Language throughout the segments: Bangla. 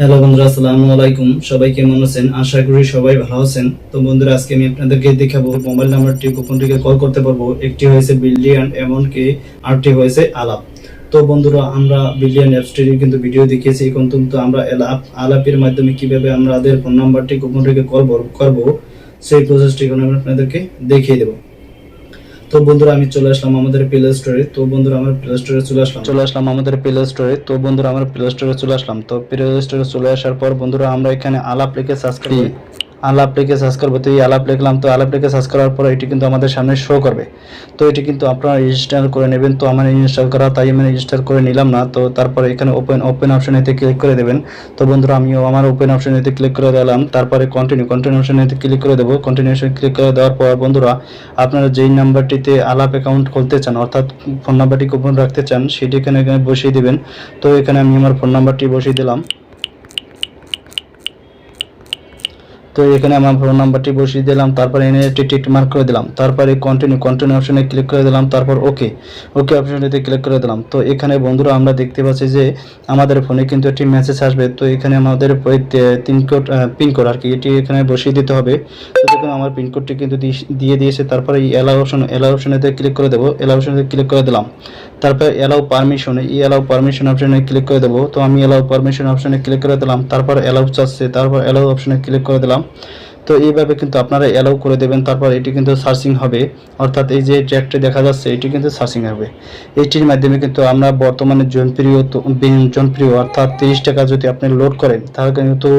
হ্যালো বন্ধুরা, আসসালামু আলাইকুম। সবাই কেমন আছেন? আশা করি সবাই ভালো আছেন। তো বন্ধুরা, আজকে আমি আপনাদেরকে দেখাবো মোবাইল নাম্বারটি গোপনটিকে কল করতে পারব। একটি হয়েছে বিলিয়ন এমনকি আরটি হয়েছে আলাপ তো বন্ধুরা, আমরা বিলিয়ন অ্যাপসটির কিন্তু ভিডিও দেখিয়েছি। এখন কিন্তু আমরা আলাপ আলাপের মাধ্যমে কীভাবে আমরা আমাদের ফোন নাম্বারটি গোপনটিকে কল করব, সেই প্রসেসটি এখন আমি আপনাদেরকে দেখিয়ে দেবো। তো বন্ধুরা আমি চলে আসলাম আমাদের প্লে স্টোরে তো বন্ধুরা আমার প্লে স্টোরে চলে আসলাম। চলে আসলাম আমাদের প্লে স্টোরে তো বন্ধুরা আমার প্লে স্টোরে চলে আসলাম। তো প্লে স্টোরে চলে আসার পর বন্ধুরা আমরা এখানে আলাপ লিখে সার্চ করি আলাপ লিখে সার্চ করব। তো এই আলাপ লিখলাম তো আলাপ লিখে সার্চ করার পর এটি কিন্তু আমাদের সামনে শো করবে। তো এটি কিন্তু আপনারা ইনস্টল করে নেবেন। তো আমার ইনস্টল করা, তাই আমি ইনস্টল করে নিলাম না। তো তারপরে এখানে ওপেন ওপেন অপশনেতে ক্লিক করে দেবেন। তো বন্ধুরা, আমিও আমার ওপেন অপশনেতে ক্লিক করে দিলাম। তারপরে কন্টিনিউ কন্টিনিউ অপশনেতে ক্লিক করে দেবো। কন্টিনিউশন ক্লিক করে দেওয়ার পর বন্ধুরা, আপনারা যেই নাম্বারটিতে আলাপ অ্যাকাউন্ট খুলতে চান, অর্থাৎ ফোন নাম্বারটি গোপন রাখতে চান, সেটি এখানে এখানে বসিয়ে দেবেন। তো এখানে আমি আমার ফোন নাম্বারটি বসিয়ে দিলাম। তো এখানে আমার ফোন নাম্বারটি বসিয়ে দিলাম, তারপর এনে টিক মার্ক করে দিলাম, তারপরে কন্টিনিউ কন্টিনিউ অপশনে ক্লিক করে দিলাম, তারপর ওকে ওকে অপশনটিতে ক্লিক করে দিলাম। তো এখানে বন্ধুরা আমরা দেখতে পাচ্ছি যে আমাদের ফোনে কিন্তু একটি মেসেজ আসবে, তো এখানে আমাদের ওই তে- তিন কোড পিনকোড আর কি এটি এখানে বসিয়ে দিতে হবে। তো দেখুন আমার পিনকোডটি কিন্তু দিয়ে দিয়েছে, তারপরে এই এলাও অপশন এলাও অপশনেতে ক্লিক করে দেবো এলাও অপশনেতে ক্লিক করে দিলাম। তারপর এলাও পারমিশন এই এলাও পারমিশন অপশনে ক্লিক করে দেবো। তো আমি এলাও পারমিশন অপশনে ক্লিক করে দিলাম, তারপর এলাও চাচ্ছে, তারপর এলাও অপশনে ক্লিক করে দিলাম। তো এইভাবে কিন্তু আপনারা এলাও করে দেবেন, তারপর এটি কিন্তু সার্চিং হবে। অর্থাৎ এই যে ট্র্যাকটি দেখা যাচ্ছে, এটি কিন্তু সার্চিং হবে। এইটির মাধ্যমে কিন্তু আমরা বর্তমানে জনপ্রিয় জনপ্রিয়, অর্থাৎ তিরিশ টাকা যদি আপনি লোড করেন, তাহলে কিন্তু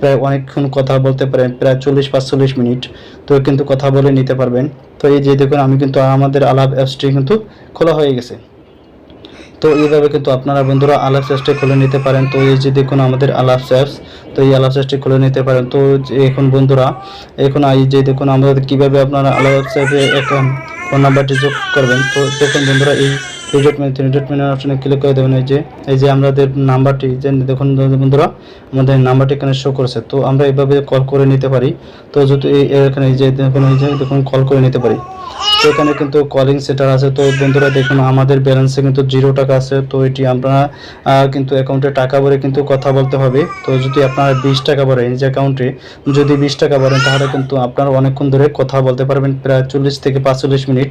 প্রায় অনেকক্ষণ কথা বলতে পারেন, প্রায় চল্লিশ পাঁচচল্লিশ মিনিট। তো কিন্তু কথা বলে নিতে পারবেন। তো এই যে দেখুন, আমি কিন্তু আমাদের আলাপ অ্যাপসটি কিন্তু খোলা হয়ে গেছে। তো এইভাবে কিন্তু আপনারা বন্ধুরা আলাপ অ্যাপসটি খুলে নিতে পারেন। তো এই যে দেখুন আমাদের আলাপ অ্যাপস তো এই আলাপ অ্যাপসটি খুলে নিতে পারেন। তো এখন বন্ধুরা, এখন এই যে দেখুন আমাদের কীভাবে আপনারা আলাপ অ্যাপসে একটা ফোন নাম্বারটি যোগ করবেন। তো দেখুন বন্ধুরা, এই রিডটমেন্ট অপশনে ক্লিক করে দেবেন। এই যে এই যে আমাদের নাম্বারটি যে দেখুন বন্ধুরা, আমাদের নাম্বারটি এখানে শো করেছে। তো আমরা এইভাবে কল করে নিতে পারি। তো যদি এখানে এই যে দেখুন, এই যে দেখুন কল করে নিতে পারি। তো এখানে কিন্তু কলিং সেটার আছে। তো বন্ধুরা দেখুন, আমাদের ব্যালেন্সে কিন্তু জিরো টাকা আছে। তো এটি আপনারা কিন্তু অ্যাকাউন্টে টাকা ভরে কিন্তু কথা বলতে হবে। তো যদি আপনারা বিশ টাকা ভরেন যে অ্যাকাউন্টে যদি বিশ টাকা ভরেন, তাহলে কিন্তু আপনারা অনেকক্ষণ ধরে কথা বলতে পারবেন। প্রায় চল্লিশ থেকে পাঁচচল্লিশ মিনিট।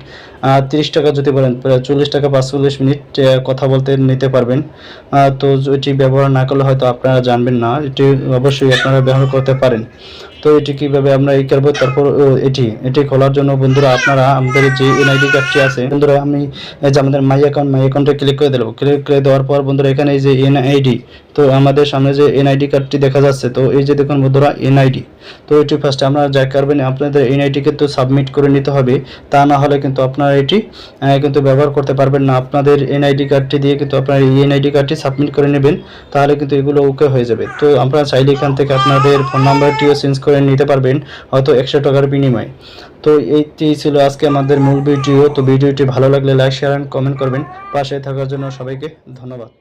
তিরিশ টাকা যদি বলেন, প্রায় চল্লিশ টাকা পাঁচচল্লিশ মিনিট কথা বলতে নিতে পারবেন। তো এটি ব্যবহার না করলে হয়তো আপনারা জানবেন না। এটি অবশ্যই আপনারা ব্যবহার করতে পারেন। তো এটি কীভাবে আমরা এই করব তারপর এটি এটি খোলার জন্য বন্ধুরা আপনারা আমাদের যে এনআইডি কার্ডটি আছে, বন্ধুরা আমি যে আমাদের মাই অ্যাকাউন্ট মাই অ্যাকাউন্টে ক্লিক করে দেবো। ক্লিক করে দেওয়ার পর বন্ধুরা এখানে এই যে এনআইডি, তো আমাদের সামনে যে এনআইডি কার্ডটি দেখা যাচ্ছে, তো এই যে দেখুন বন্ধুরা এনআইডি তো এটি ফার্স্ট আমরা যা করবেন আপনাদের এনআইডিকে কিন্তু সাবমিট করে নিতে হবে। তা না হলে কিন্তু আপনারা এটি কিন্তু ব্যবহার করতে পারবেন না। আপনাদের এনআইডি কার্ডটি দিয়ে কিন্তু আপনারা এই এনআইডি কার্ডটি সাবমিট করে নেবেন, তাহলে কিন্তু এগুলো ওকে হয়ে যাবে। তো আপনারা চাইলে এখান থেকে আপনাদের ফোন নাম্বারটিও চেঞ্জ করে নিতে পারবেন, হয়তো একশো টাকার বিনিময়ে। তো এইটি ছিল আজকে আমাদের মূল ভিডিও। তো ভিডিওটি ভালো লাগলে লাইক, শেয়ার, অ্যান্ড কমেন্ট করবেন। পাশে থাকার জন্য সবাইকে ধন্যবাদ।